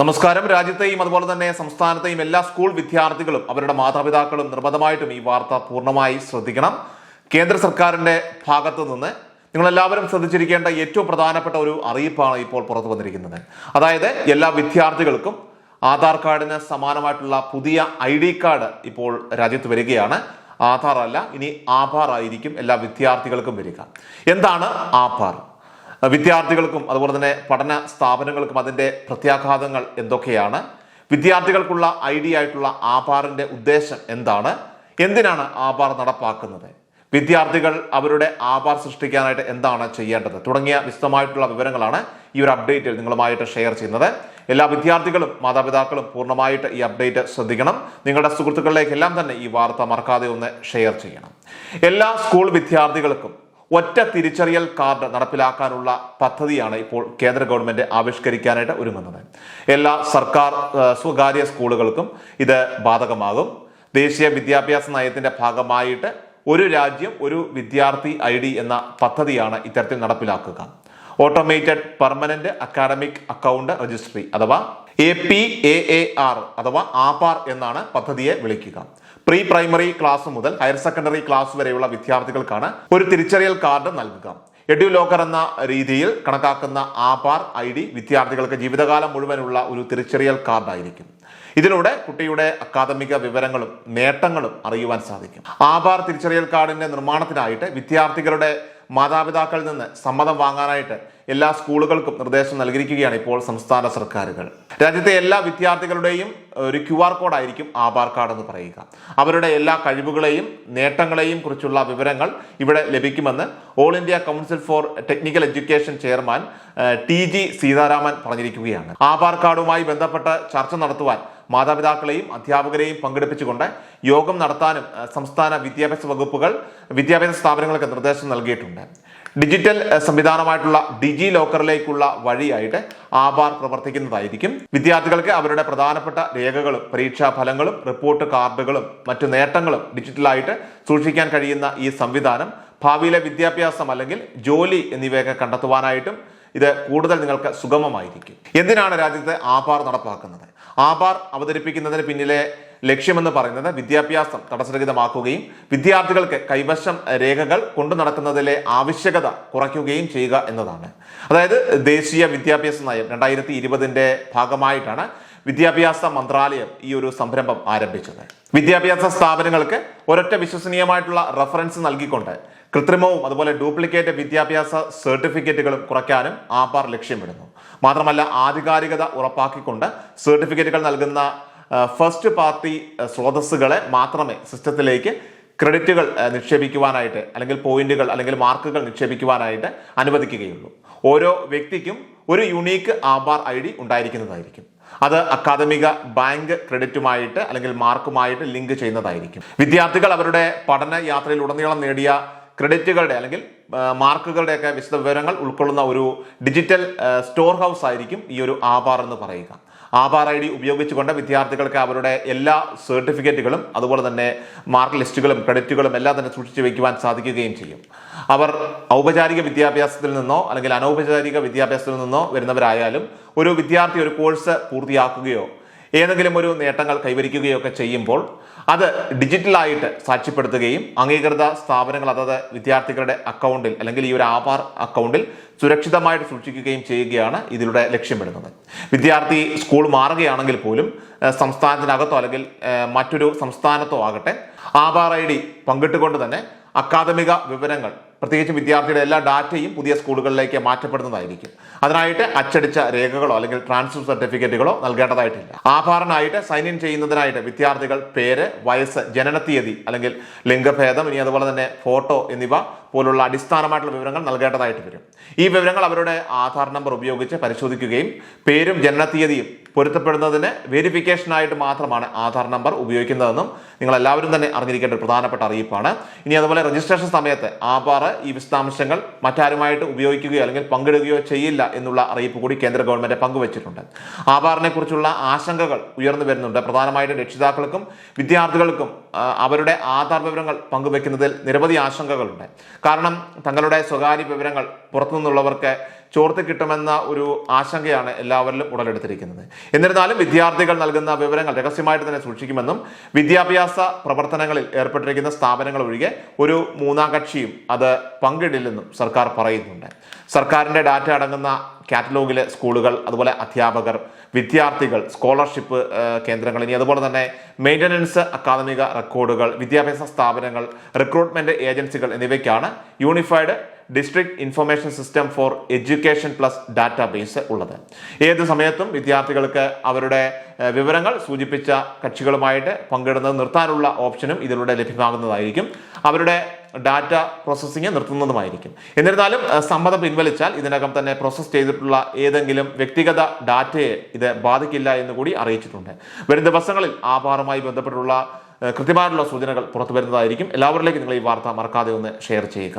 നമസ്കാരം. രാജ്യത്തെയും അതുപോലെ തന്നെ സംസ്ഥാനത്തെയും എല്ലാ സ്കൂൾ വിദ്യാർത്ഥികളും അവരുടെ മാതാപിതാക്കളും നിർബന്ധമായിട്ടും ഈ വാർത്ത പൂർണമായി ശ്രദ്ധിക്കണം. കേന്ദ്ര സർക്കാരിന്റെ ഭാഗത്തു നിന്ന് നിങ്ങളെല്ലാവരും ശ്രദ്ധിച്ചിരിക്കേണ്ട ഏറ്റവും പ്രധാനപ്പെട്ട ഒരു അറിയിപ്പാണ് ഇപ്പോൾ പുറത്തു വന്നിരിക്കുന്നത്. അതായത് എല്ലാ വിദ്യാർത്ഥികൾക്കും ആധാർ കാർഡിന് സമാനമായിട്ടുള്ള പുതിയ ഐ ഡി കാർഡ് ഇപ്പോൾ രാജ്യത്ത് വരികയാണ്. ആധാർ അല്ല ഇനി ആധാർ ആയിരിക്കും എല്ലാ വിദ്യാർത്ഥികൾക്കും വരിക. എന്താണ് ആധാർ? വിദ്യാർത്ഥികൾക്കും അതുപോലെ തന്നെ പഠന സ്ഥാപനങ്ങൾക്കും അതിന്റെ പ്രത്യാഘാതങ്ങൾ എന്തൊക്കെയാണ്? വിദ്യാർത്ഥികൾക്കുള്ള ഐ ഡി ആയിട്ടുള്ള ആപാറിന്റെ ഉദ്ദേശം എന്താണ്? എന്തിനാണ് ആപാർ നടപ്പാക്കുന്നത്? വിദ്യാർത്ഥികൾ അവരുടെ ആപാർ സൃഷ്ടിക്കാനായിട്ട് എന്താണ് ചെയ്യേണ്ടത്? തുടങ്ങിയ വിശദമായിട്ടുള്ള വിവരങ്ങളാണ് ഈ ഒരു അപ്ഡേറ്റിൽ നിങ്ങളുമായിട്ട് ഷെയർ ചെയ്യുന്നത്. എല്ലാ വിദ്യാർത്ഥികളും മാതാപിതാക്കളും പൂർണമായിട്ട് ഈ അപ്ഡേറ്റ് ശ്രദ്ധിക്കണം. നിങ്ങളുടെ സുഹൃത്തുക്കളിലേക്കെല്ലാം തന്നെ ഈ വാർത്ത മറക്കാതെ ഒന്ന് ഷെയർ ചെയ്യണം. എല്ലാ സ്കൂൾ വിദ്യാർത്ഥികൾക്കും ഒറ്റ തിരിച്ചറിയൽ കാർഡ് നടപ്പിലാക്കാനുള്ള പദ്ധതിയാണ് ഇപ്പോൾ കേന്ദ്ര ഗവൺമെന്റ് ആവിഷ്കരിക്കാനായിട്ട് ഒരുങ്ങുന്നത്. എല്ലാ സർക്കാർ സ്വകാര്യ സ്കൂളുകൾക്കും ഇത് ബാധകമാകും. ദേശീയ വിദ്യാഭ്യാസ നയത്തിന്റെ ഭാഗമായിട്ട് ഒരു രാജ്യം ഒരു വിദ്യാർത്ഥി ഐ ഡി എന്ന പദ്ധതിയാണ് ഇത്തരത്തിൽ നടപ്പിലാക്കുക. Automated permanent academic account registry അഥവാ A P A A R അഥവാ ആപാർ എന്നാണ് പദ്ധതിയെ വിളിക്കുക. പ്രീ പ്രൈമറി ക്ലാസ് മുതൽ ഹയർ സെക്കൻഡറി ക്ലാസ് വരെയുള്ള വിദ്യാർത്ഥികൾക്കാണ് ഒരു തിരിച്ചറിയൽ കാർഡ് നൽകുക. എഡ്യു ലോക്കർ എന്ന രീതിയിൽ കണക്കാക്കുന്ന ആപാർ ഐ ഡി വിദ്യാർത്ഥികൾക്ക് ജീവിതകാലം മുഴുവനുള്ള ഒരു തിരിച്ചറിയൽ കാർഡായിരിക്കും. ഇതിലൂടെ കുട്ടിയുടെ അക്കാദമിക വിവരങ്ങളും നേട്ടങ്ങളും അറിയുവാൻ സാധിക്കും. ആപാർ തിരിച്ചറിയൽ കാർഡിന്റെ നിർമ്മാണത്തിനായിട്ട് വിദ്യാർത്ഥികളുടെ മാതാപിതാക്കളിൽ നിന്ന് സമ്മതം വാങ്ങാനായിട്ട് എല്ലാ സ്കൂളുകൾക്കും നിർദ്ദേശം നൽകിയിരിക്കുകയാണ് ഇപ്പോൾ സംസ്ഥാന സർക്കാരുകൾ. രാജ്യത്തെ എല്ലാ വിദ്യാർത്ഥികളുടെയും ഒരു ക്യു ആർ കോഡായിരിക്കും ആധാർ കാർഡ് എന്ന് പറയുക. അവരുടെ എല്ലാ കഴിവുകളെയും നേട്ടങ്ങളെയും കുറിച്ചുള്ള വിവരങ്ങൾ ഇവിടെ ലഭിക്കുമെന്ന് All India Council for Technical Education chairman T G Sitharaman പറഞ്ഞിരിക്കുകയാണ്. ആധാർ കാർഡുമായി ബന്ധപ്പെട്ട് ചർച്ച നടത്തുവാൻ മാതാപിതാക്കളെയും അധ്യാപകരെയും പങ്കെടുപ്പിച്ചുകൊണ്ട് യോഗം നടത്താനും സംസ്ഥാന വിദ്യാഭ്യാസ വകുപ്പുകൾ വിദ്യാഭ്യാസ സ്ഥാപനങ്ങൾക്ക് നിർദ്ദേശം നൽകിയിട്ടുണ്ട്. ഡിജിറ്റൽ സംവിധാനമായിട്ടുള്ള ഡിജി ലോക്കറിലേക്കുള്ള വഴിയായിട്ട് ആബാർ പ്രവർത്തിക്കുന്നതായിരിക്കും. വിദ്യാർത്ഥികൾക്ക് അവരുടെ പ്രധാനപ്പെട്ട രേഖകളും പരീക്ഷാ ഫലങ്ങളും റിപ്പോർട്ട് കാർഡുകളും മറ്റു നേട്ടങ്ങളും ഡിജിറ്റലായിട്ട് സൂക്ഷിക്കാൻ കഴിയുന്ന ഈ സംവിധാനം ഭാവിയിലെ വിദ്യാഭ്യാസം അല്ലെങ്കിൽ ജോലി എന്നിവയൊക്കെ കണ്ടെത്തുവാനായിട്ടും ഇത് കൂടുതൽ നിങ്ങൾക്ക് സുഗമമായിരിക്കും. എന്തിനാണ് രാജ്യത്ത് ആബാർ നടപ്പാക്കുന്നത്? ആബാർ അവതരിപ്പിക്കുന്നതിന് പിന്നിലെ ലക്ഷ്യമെന്ന് പറയുന്നത് വിദ്യാഭ്യാസം തടസ്സരഹിതമാക്കുകയും വിദ്യാർത്ഥികൾക്ക് കൈവശം രേഖകൾ കൊണ്ടു നടക്കുന്നതിലെ ആവശ്യകത കുറയ്ക്കുകയും ചെയ്യുക എന്നതാണ്. അതായത് ദേശീയ വിദ്യാഭ്യാസ നയം രണ്ടായിരത്തി ഇരുപതിന്റെ ഭാഗമായിട്ടാണ് വിദ്യാഭ്യാസ മന്ത്രാലയം ഈ ഒരു സംരംഭം ആരംഭിച്ചത്. വിദ്യാഭ്യാസ സ്ഥാപനങ്ങൾക്ക് ഒരൊറ്റ വിശ്വസനീയമായിട്ടുള്ള റഫറൻസ് നൽകിക്കൊണ്ട് കൃത്രിമവും അതുപോലെ ഡ്യൂപ്ലിക്കേറ്റ് വിദ്യാഭ്യാസ സർട്ടിഫിക്കറ്റുകളും കുറയ്ക്കാനും ആപാർ ലക്ഷ്യമിടുന്നു. മാത്രമല്ല ആധികാരികത ഉറപ്പാക്കിക്കൊണ്ട് സർട്ടിഫിക്കറ്റുകൾ നൽകുന്ന ഫസ്റ്റ് പാർട്ടി സ്രോതസ്സുകളെ മാത്രമേ സിസ്റ്റത്തിലേക്ക് ക്രെഡിറ്റുകൾ നിക്ഷേപിക്കുവാനായിട്ട് അല്ലെങ്കിൽ പോയിന്റുകൾ അല്ലെങ്കിൽ മാർക്കുകൾ നിക്ഷേപിക്കുവാനായിട്ട് അനുവദിക്കുകയുള്ളൂ. ഓരോ വ്യക്തിക്കും ഒരു യുണീക്ക് ആബാർ ഐ ഡി ഉണ്ടായിരിക്കുന്നതായിരിക്കും. അത് അക്കാദമിക ബാങ്ക് ക്രെഡിറ്റുമായിട്ട് അല്ലെങ്കിൽ മാർക്കുമായിട്ട് ലിങ്ക് ചെയ്യുന്നതായിരിക്കും. വിദ്യാർത്ഥികൾ അവരുടെ പഠന യാത്രയിൽ ഉടനീളം നേടിയ ക്രെഡിറ്റുകളുടെ അല്ലെങ്കിൽ മാർക്കുകളുടെയൊക്കെ വിശദ വിവരങ്ങൾ ഉൾക്കൊള്ളുന്ന ഒരു ഡിജിറ്റൽ സ്റ്റോർ ഹൗസ് ആയിരിക്കും ഈ ഒരു ആബാർ എന്ന് പറയുക. ആധാർ ഐ ഡി ഉപയോഗിച്ചുകൊണ്ട് വിദ്യാർത്ഥികൾക്ക് അവരുടെ എല്ലാ സർട്ടിഫിക്കറ്റുകളും അതുപോലെ തന്നെ മാർക്ക് ലിസ്റ്റുകളും ക്രെഡിറ്റുകളും എല്ലാം തന്നെ സൂക്ഷിച്ചു വയ്ക്കുവാൻ സാധിക്കുകയും ചെയ്യും. അവർ ഔപചാരിക വിദ്യാഭ്യാസത്തിൽ നിന്നോ അല്ലെങ്കിൽ അനൗപചാരിക വിദ്യാഭ്യാസത്തിൽ നിന്നോ വരുന്നവരായാലും ഒരു വിദ്യാർത്ഥി ഒരു കോഴ്സ് പൂർത്തിയാക്കുകയോ ഏതെങ്കിലും ഒരു നേട്ടങ്ങൾ കൈവരിക്കുകയൊക്കെ ചെയ്യുമ്പോൾ അത് ഡിജിറ്റലായിട്ട് സാക്ഷ്യപ്പെടുത്തുകയും അംഗീകൃത സ്ഥാപനങ്ങൾ അതത് വിദ്യാർത്ഥികളുടെ അക്കൗണ്ടിൽ അല്ലെങ്കിൽ ഈ ഒരു ആധാർ അക്കൗണ്ടിൽ സുരക്ഷിതമായിട്ട് സൂക്ഷിക്കുകയും ചെയ്യുകയാണ് ഇതിലൂടെ ലക്ഷ്യമിടുന്നത്. വിദ്യാർത്ഥി സ്കൂൾ മാറുകയാണെങ്കിൽ പോലും സംസ്ഥാനത്തിനകത്തോ അല്ലെങ്കിൽ മറ്റൊരു സംസ്ഥാനത്തോ ആകട്ടെ ആധാർ ഐ ഡി പങ്കിട്ടുകൊണ്ട് തന്നെ അക്കാദമിക വിവരങ്ങൾ പ്രത്യേകിച്ച് വിദ്യാർത്ഥിയുടെ എല്ലാ ഡാറ്റയും പുതിയ സ്കൂളുകളിലേക്ക് മാറ്റപ്പെടുന്നതായിരിക്കും. അതിനായിട്ട് അച്ചടിച്ച രേഖകളോ അല്ലെങ്കിൽ ട്രാൻസ്ഫർ സർട്ടിഫിക്കറ്റുകളോ നൽകേണ്ടതായിട്ടില്ല. ആധാറിനായിട്ട് സൈൻ ഇൻ ചെയ്യുന്നതിനായിട്ട് വിദ്യാർത്ഥികൾ പേര് വയസ്സ് ജനനത്തീയതി അല്ലെങ്കിൽ ലിംഗഭേദം ഇനി അതുപോലെ തന്നെ ഫോട്ടോ എന്നിവ പോലുള്ള അടിസ്ഥാനമായിട്ടുള്ള വിവരങ്ങൾ നൽകേണ്ടതായിട്ട് വരും. ഈ വിവരങ്ങൾ അവരുടെ ആധാർ നമ്പർ ഉപയോഗിച്ച് പരിശോധിക്കുകയും പേരും ജനനത്തീയതിയും പൊരുത്തപ്പെടുന്നതിന് വെരിഫിക്കേഷനായിട്ട് മാത്രമാണ് ആധാർ നമ്പർ ഉപയോഗിക്കുന്നതെന്നും നിങ്ങൾ എല്ലാവരും തന്നെ അറിഞ്ഞിരിക്കേണ്ട ഒരു പ്രധാനപ്പെട്ട അറിയിപ്പാണ്. ഇനി അതുപോലെ രജിസ്ട്രേഷൻ സമയത്ത് ആധാർ ഈ വിശദാംശങ്ങൾ മറ്റാരുമായിട്ട് ഉപയോഗിക്കുകയോ അല്ലെങ്കിൽ പങ്കിടുകയോ ചെയ്യില്ല എന്നുള്ള അറിയിപ്പ് കൂടി കേന്ദ്ര ഗവൺമെന്റ് പങ്കുവച്ചിട്ടുണ്ട്. ആധാറിനെ കുറിച്ചുള്ള ആശങ്കകൾ ഉയർന്നു വരുന്നുണ്ട്. പ്രധാനമായിട്ടും രക്ഷിതാക്കൾക്കും വിദ്യാർത്ഥികൾക്കും അവരുടെ ആധാർ വിവരങ്ങൾ പങ്കുവെക്കുന്നതിൽ നിരവധി ആശങ്കകളുണ്ട്. കാരണം തങ്ങളുടെ സ്വകാര്യ വിവരങ്ങൾ പുറത്തു നിന്നുള്ളവർക്ക് ചോർത്തി കിട്ടുമെന്ന ഒരു ആശങ്കയാണ് എല്ലാവരിലും ഉടലെടുത്തിരിക്കുന്നത്. എന്നിരുന്നാലും വിദ്യാർത്ഥികൾ നൽകുന്ന വിവരങ്ങൾ രഹസ്യമായിട്ട് തന്നെ സൂക്ഷിക്കുമെന്നും വിദ്യാഭ്യാസ പ്രവർത്തനങ്ങളിൽ ഏർപ്പെട്ടിരിക്കുന്ന സ്ഥാപനങ്ങൾ ഒഴികെ ഒരു മൂന്നാം കക്ഷിയും അത് പങ്കിടില്ലെന്നും സർക്കാർ പറയുന്നുണ്ട്. സർക്കാരിന്റെ ഡാറ്റ അടങ്ങുന്ന കാറ്റലോഗിലെ സ്കൂളുകൾ അതുപോലെ അധ്യാപകർ വിദ്യാർത്ഥികൾ സ്കോളർഷിപ്പ് കേന്ദ്രങ്ങൾ ഇനി അതുപോലെ തന്നെ മെയിന്റനൻസ് അക്കാദമിക റെക്കോർഡുകൾ വിദ്യാഭ്യാസ സ്ഥാപനങ്ങൾ റിക്രൂട്ട്മെന്റ് ഏജൻസികൾ എന്നിവയ്ക്കാണ് unified district information system for education plus database ഉള്ളത്. ഏത് സമയത്തും വിദ്യാർത്ഥികൾക്ക് അവരുടെ വിവരങ്ങൾ സൂചിപ്പിച്ച കക്ഷികളുമായിട്ട് പങ്കിടുന്നത് നിർത്താനുള്ള ഓപ്ഷനും ഇതിലൂടെ ലഭ്യമാകുന്നതായിരിക്കും. അവരുടെ ഡാറ്റ പ്രോസസ്സിംഗ് നിർത്തുന്നതുമായിരിക്കും. എന്നിരുന്നാലും സമ്മതം പിൻവലിച്ചാൽ ഇതിനകം തന്നെ പ്രോസസ്സ് ചെയ്തിട്ടുള്ള ഏതെങ്കിലും വ്യക്തിഗത ഡാറ്റയെ ഇത് ബാധിക്കില്ല എന്ന് കൂടി അറിയിച്ചിട്ടുണ്ട്. വരും ദിവസങ്ങളിൽ ആധാറുമായി ബന്ധപ്പെട്ടുള്ള കൃത്യമായിട്ടുള്ള സൂചനകൾ പുറത്തു വരുന്നതായിരിക്കും എല്ലാവരിലേക്കും നിങ്ങൾ ഈ വാർത്ത മറക്കാതെ ഒന്ന് ഷെയർ ചെയ്യുക.